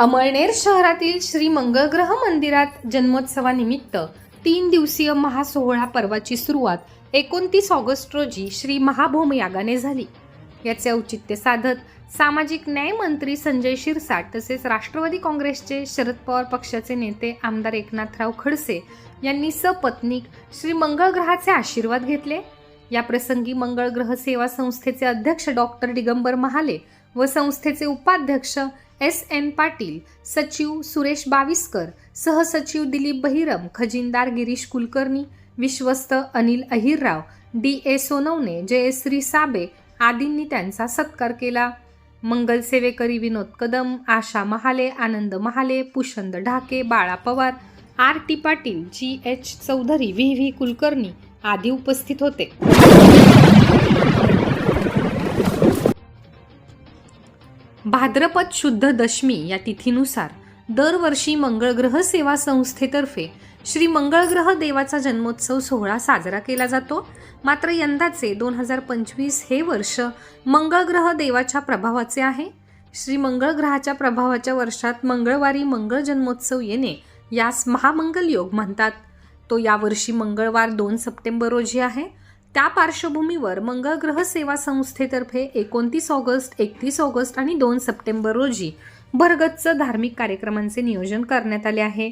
अमळनेर शहरातील श्री मंगळग्रह मंदिरात जन्मोत्सवानिमित्त तीन दिवसीय महासोहळा पर्वाची सुरुवात एकोणतीस ऑगस्ट रोजी श्री महाभौम यागाने झाली. याचे औचित्य साधत सामाजिक न्याय मंत्री संजय शिरसाट तसेच राष्ट्रवादी काँग्रेसचे शरद पवार पक्षाचे नेते आमदार एकनाथराव खडसे यांनी सपत्नीक श्री मंगळग्रहाचे आशीर्वाद घेतले. या प्रसंगी मंगळग्रह सेवा संस्थेचे अध्यक्ष डॉक्टर दिगंबर महाले व संस्थेचे उपाध्यक्ष एस एन पाटील सचिव सुरेश बाविस्कर सहसचिव दिलीप बहिरम खजिनदार गिरीश कुलकर्णी विश्वस्त अनिल अहिरराव डी ए सोनवणे जयश्री साबे आदींनी त्यांचा सत्कार केला. मंगल सेवेकरी विनोद कदम आशा महाले आनंद Mahale पुषंद Dhake Bala Pawar R T Patil G H Chaudhari V V Kulkarni आदी उपस्थित होते. भाद्रपद शुद्ध दशमी या तिथीनुसार दरवर्षी मंगळग्रह सेवा संस्थेतर्फे श्री मंगळग्रह देवाचा जन्मोत्सव सोहळा साजरा केला जातो. मात्र यंदाचे दोन हजार पंचवीस हे वर्ष मंगळग्रह देवाच्या प्रभावाचे आहे. श्री मंगळग्रहाच्या प्रभावाच्या वर्षात मंगळवारी मंगळ जन्मोत्सव येणे यास महामंगल योग म्हणतात. तो यावर्षी मंगळवार दोन सप्टेंबर रोजी आहे. त्या पार्श्वभूमीवर मंगळ ग्रह सेवा संस्थेतर्फे एकोणतीस ऑगस्ट एकतीस ऑगस्ट आणि दोन सप्टेंबर रोजी भरगच्च धार्मिक कार्यक्रमांचे नियोजन करण्यात आले आहे.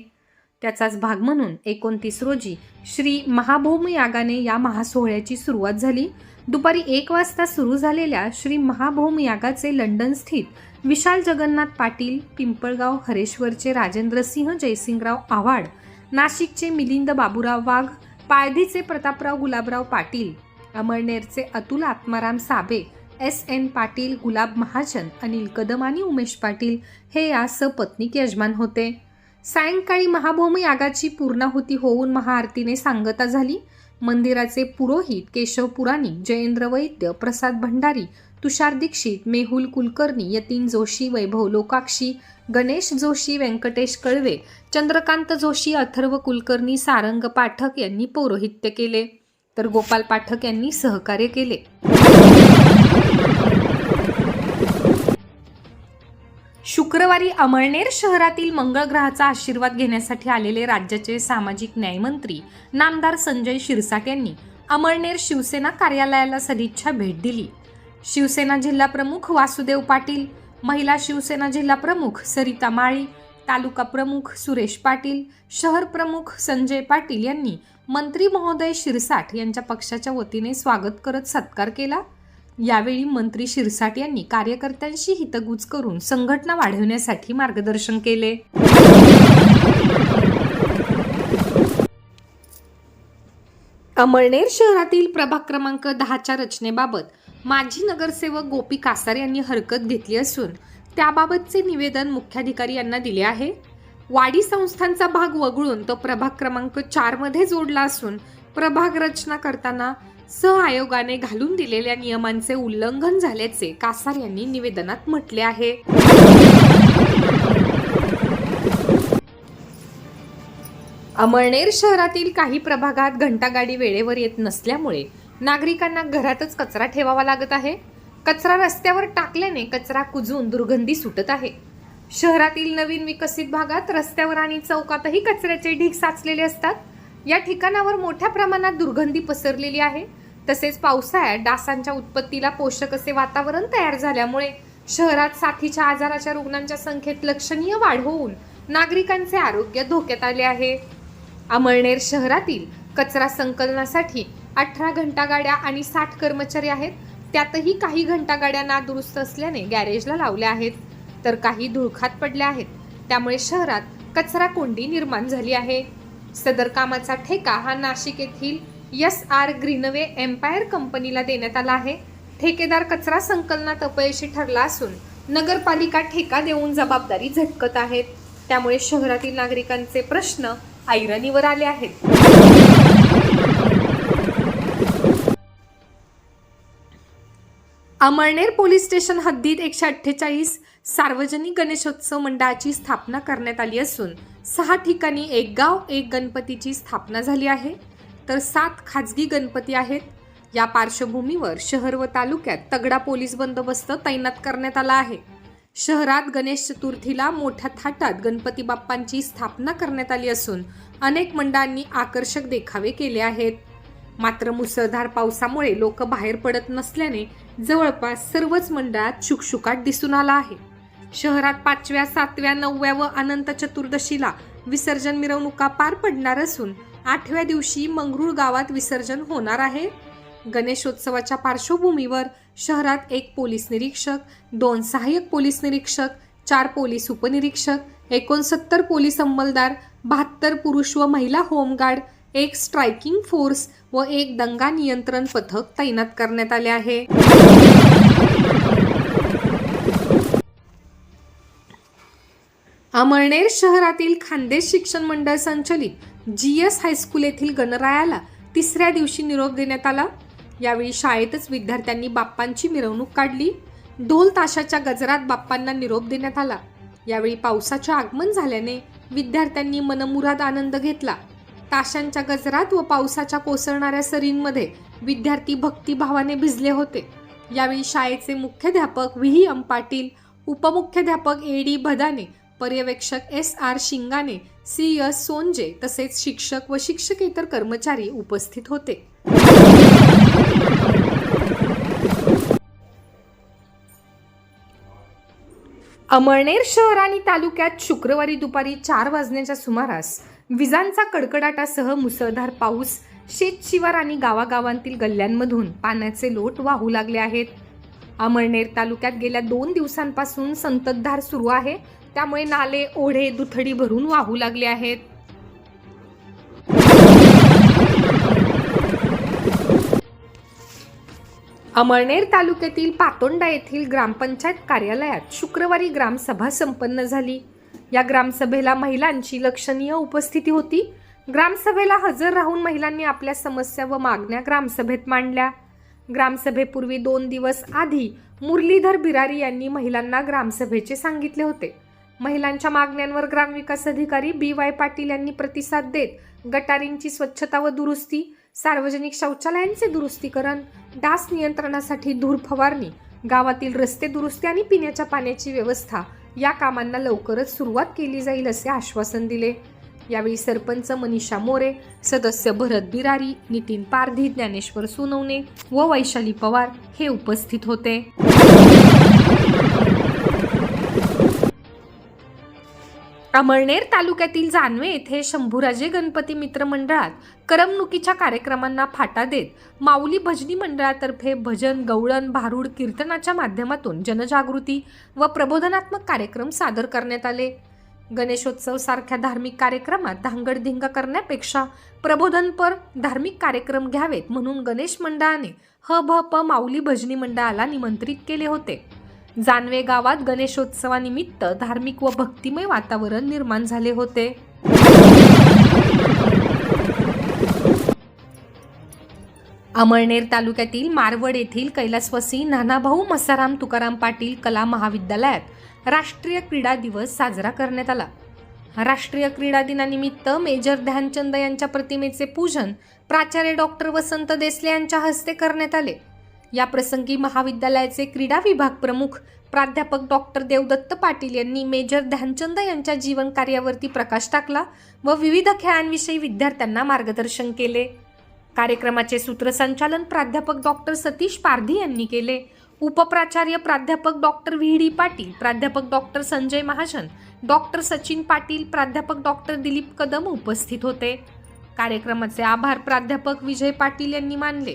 त्याचाच भाग म्हणून एकोणतीस रोजी श्री महाभौम यागाने या महासोहळ्याची सुरुवात झाली. दुपारी एक वाजता सुरू झालेल्या श्री महाभौम यागाचे लंडन स्थित विशाल जगन्नाथ पाटील पिंपळगाव हरेश्वरचे राजेंद्रसिंह जयसिंगराव आव्हाड नाशिकचे मिलिंद बाबुराव वाघ पाळधीचे प्रतापराव गुलाबराव पाटील अमळनेरचे अतुल आत्माराम साबे एस एन पाटील गुलाब महाजन अनिल कदम आणि उमेश पाटील हे या सपत्नीक यजमान होते. सायंकाळी महाभौमी यागाची पूर्णाहुती होऊन महाआरतीने सांगता झाली. मंदिराचे पुरोहित केशव पुराणी जयेंद्र वैद्य प्रसाद भंडारी तुषार दीक्षित मेहुल कुलकर्णी यतीन जोशी वैभव लोकाक्षी गणेश जोशी व्यंकटेश कळवे चंद्रकांत जोशी अथर्व कुलकर्णी सारंग पाठक यांनी पौरोहित्य केले. तर गोपाल पाठक यांनी सहकार्य केले. शुक्रवारी अमळनेर शहरातील मंगळग्रहाचा आशीर्वाद घेण्यासाठी आलेले राज्याचे सामाजिक न्यायमंत्री नामदार संजय शिरसाट यांनी अमळनेर शिवसेना कार्यालयाला सदिच्छा भेट दिली. शिवसेना जिल्हा प्रमुख वासुदेव पाटील महिला शिवसेना जिल्हा प्रमुख सरिता माळी तालुका प्रमुख सुरेश पाटील शहर प्रमुख संजय पाटील यांनी मंत्री महोदय शिरसाट यांच्या पक्षाच्या वतीने स्वागत करत सत्कार केला. यावेळी मंत्री शिरसाट यांनी कार्यकर्त्यांशी हितगुज करून संघटना वाढवण्यासाठी मार्गदर्शन केले. अमळनेर शहरातील प्रभाग क्रमांक दहाच्या रचनेबाबत माजी नगरसेवक गोपी कासार यांनी हरकत घेतली असून त्याबाबतचे निवेदन मुख्याधिकारी यांना दिले आहे. वाडी संस्थांचा भाग वगळून तो प्रभाग क्रमांक चारमध्ये जोडला असून प्रभाग रचना करताना सहआयोगाने घालून दिलेल्या नियमांचे उल्लंघन झाल्याचे कासार यांनी निवेदनात म्हटले आहे. अमळनेर शहरातील काही प्रभागात घंटागाडी वेळेवर येत नसल्यामुळे नागरिकांना घरातच कचरा ठेवावा लागत आहे. कचरा रस्त्यावर टाकल्याने कचरा कुजून दुर्गंधी सुटत आहे. शहरातील नवीन विकसित भागात रस्त्यावर आणि चौकातही कचऱ्याचे ढीग साचलेले असतात. या ठिकाणावर मोठ्या प्रमाणात दुर्गंधी पसरलेली आहे. तसेच पावसाळ्यात डासांच्या उत्पत्तीला पोषक असे वातावरण तयार झाल्यामुळे शहरात साथीच्या आजाराच्या रुग्णांच्या संख्येत लक्षणीय वाढ होऊन नागरिकांचे आरोग्य धोक्यात आले आहे. अमळनेर शहरातील कचरा संकलनासाठी अठरा घंटा गाड्या आणि साठ कर्मचारी आहेत. त्यातही काही घंटा गाड्या नादुरुस्त असल्याने गॅरेजला लावल्या आहेत. तर काही धुळखात पडल्या आहेत. त्यामुळे शहरात कचरा कोंडी निर्माण झाली आहे. सदर कामाचा ठेका हा नाशिक येथील एस आर ग्रीनवे एम्पायर कंपनीला देण्यात आला आहे. ठेकेदार कचरा संकलनात अपयशी ठरला असून नगरपालिका ठेका देऊन जबाबदारी झटकत आहेत. त्यामुळे शहरातील नागरिकांचे प्रश्न ऐरणीवर आले आहेत. अमळनेर पोलीस स्टेशन हद्दीत एकशे अठ्ठेचाळीस सार्वजनिक गणेशोत्सव मंडळाची स्थापना करण्यात आली असून सहा ठिकाणी एक गाव एक गणपतीची स्थापना झाली आहे. तर सात खाजगी गणपती आहेत. या पार्श्वभूमीवर शहर व तालुक्यात तगडा पोलीस बंदोबस्त तैनात करण्यात आला आहे. शहरात गणेश चतुर्थीला मोठ्या थाटात गणपती बाप्पांची स्थापना करण्यात आली असून अनेक मंडळांनी आकर्षक देखावे केले आहेत. मात्र मुसळधार पावसामुळे लोक बाहेर पडत नसल्याने जवळपास सर्वच मंडळात शुकशुकाट दिसून आला आहे. शहरात पाचव्या सातव्या नवव्या व अनंत चतुर्दशीला विसर्जन मिरवणुका पार पडणार असून आठव्या दिवशी मंगरूळ गावात विसर्जन होणार आहे. गणेशोत्सवाच्या पार्श्वभूमीवर शहरात एक पोलीस निरीक्षक दोन सहाय्यक पोलीस निरीक्षक चार पोलीस उपनिरीक्षक एकोणसत्तर पोलीस अंमलदार बहात्तर पुरुष व महिला होमगार्ड एक स्ट्रायकिंग फोर्स व एक दंगा नियंत्रण पथक तैनात करण्यात आले आहे. अमळनेर शहरातील खानदेश शिक्षण मंडळ संचलित जी एस हायस्कूल येथील गणरायाला तिसऱ्या दिवशी निरोप देण्यात आला. यावेळी शाळेतच विद्यार्थ्यांनी बाप्पांची मिरवणूक काढली. ढोल ताशाच्या गजरात बाप्पांना निरोप देण्यात आला. यावेळी पावसाचे आगमन झाल्याने विद्यार्थ्यांनी मनमुराद आनंद घेतला. ताशांच्या गजरात व पावसाच्या कोसळणाऱ्या सरींमध्ये विद्यार्थी भक्तिभावाने भिजले होते. यावेळी शाळेचे मुख्याध्यापक व्ही. एम. पाटील उपमुख्याध्यापक ए. डी. भदाने पर्यवेक्षक S. R. Shingane C. S. Sonje तसेच शिक्षक व शिक्षकेतर कर्मचारी उपस्थित होते. अमळनेर शहर आणि तालुक्यात शुक्रवारी दुपारी चार वाजण्याच्या सुमारास विजांचा कडकडाटासह मुसळधार पाऊस शेतशिवार आणि गावागावांतील गल्ल्यांमधून पाण्याचे लोट वाहू लागले आहेत. अमळनेर तालुक्यात गेल्या दोन दिवसांपासून संततधार सुरू आहे. त्यामुळे नाले ओढे दुथडी भरून वाहू लागले आहेत. अमळनेर तालुक्यातील पातोंडा येथील ग्रामपंचायत कार्यालयात शुक्रवारी ग्रामसभा संपन्न झाली. या ग्रामसभेला महिलांची लक्षणीय उपस्थिती होती. ग्रामसभेला हजर राहून महिलांनी आपल्या समस्या व मागण्या ग्रामसभेत मांडल्या. ग्रामसभेपूर्वी दोन दिवस आधी मुरलीधर बिरारी यांनी महिलांना ग्रामसभेचे सांगितले होते. महिलांच्या मागण्यांवर ग्रामविकास अधिकारी बी वाय पाटील यांनी प्रतिसाद देत गटारींची स्वच्छता व दुरुस्ती सार्वजनिक शौचालयांचे दुरुस्तीकरण डास नियंत्रणासाठी धूर फवारणी गावातील रस्ते दुरुस्ती आणि पिण्याच्या पाण्याची व्यवस्था या कामांना लवकरच सुरुवात केली जाईल असे आश्वासन दिले. यावेळी सरपंच मनीषा मोरे सदस्य भरत बिरारी नितीन पारधी ज्ञानेश्वर सोनवणे व वैशाली पवार हे उपस्थित होते. अमळनेर तालुक्यातील जानवे येथे शंभूराजे गणपती मित्र मंडळात करमणुकीच्या कार्यक्रमांना फाटा देत माऊली भजनी मंडळातर्फे भजन गवळण भारूड कीर्तनाच्या माध्यमातून जनजागृती व प्रबोधनात्मक कार्यक्रम सादर करण्यात आले. गणेशोत्सव सारख्या धार्मिक कार्यक्रमात धांगडधिंगा करण्यापेक्षा प्रबोधनपर धार्मिक कार्यक्रम घ्यावेत म्हणून गणेश मंडळाने ह भ प माऊली भजनी मंडळाला निमंत्रित केले होते. जानवे गावात गणेशोत्सवानिमित्त धार्मिक व भक्तिमय वातावरण निर्माण झाले होते. अमळनेर तालुक्यातील मारवड येथील कैलासवासी नानाभाऊ मसाराम तुकाराम पाटील कला महाविद्यालयात राष्ट्रीय क्रीडा दिवस साजरा करण्यात आला. राष्ट्रीय क्रीडा दिनानिमित्त मेजर ध्यानचंद यांच्या प्रतिमेचे पूजन प्राचार्य डॉक्टर वसंत देसले यांच्या हस्ते करण्यात आले. या प्रसंगी महाविद्यालयाचे क्रीडा विभाग प्रमुख प्राध्यापक डॉक्टर देवदत्त पाटील यांनी मेजर ध्यानचंद यांच्या जीवन कार्यावरती प्रकाश टाकला व विविध खेळांविषयी विद्यार्थ्यांना मार्गदर्शन केले. कार्यक्रमाचे सूत्रसंचालन प्राध्यापक डॉक्टर सतीश पारधी यांनी केले. उपप्राचार्य प्राध्यापक डॉक्टर व्ही डी पाटील प्राध्यापक डॉक्टर संजय महाजन डॉक्टर सचिन पाटील प्राध्यापक डॉक्टर दिलीप कदम उपस्थित होते. कार्यक्रमाचे आभार प्राध्यापक विजय पाटील यांनी मानले.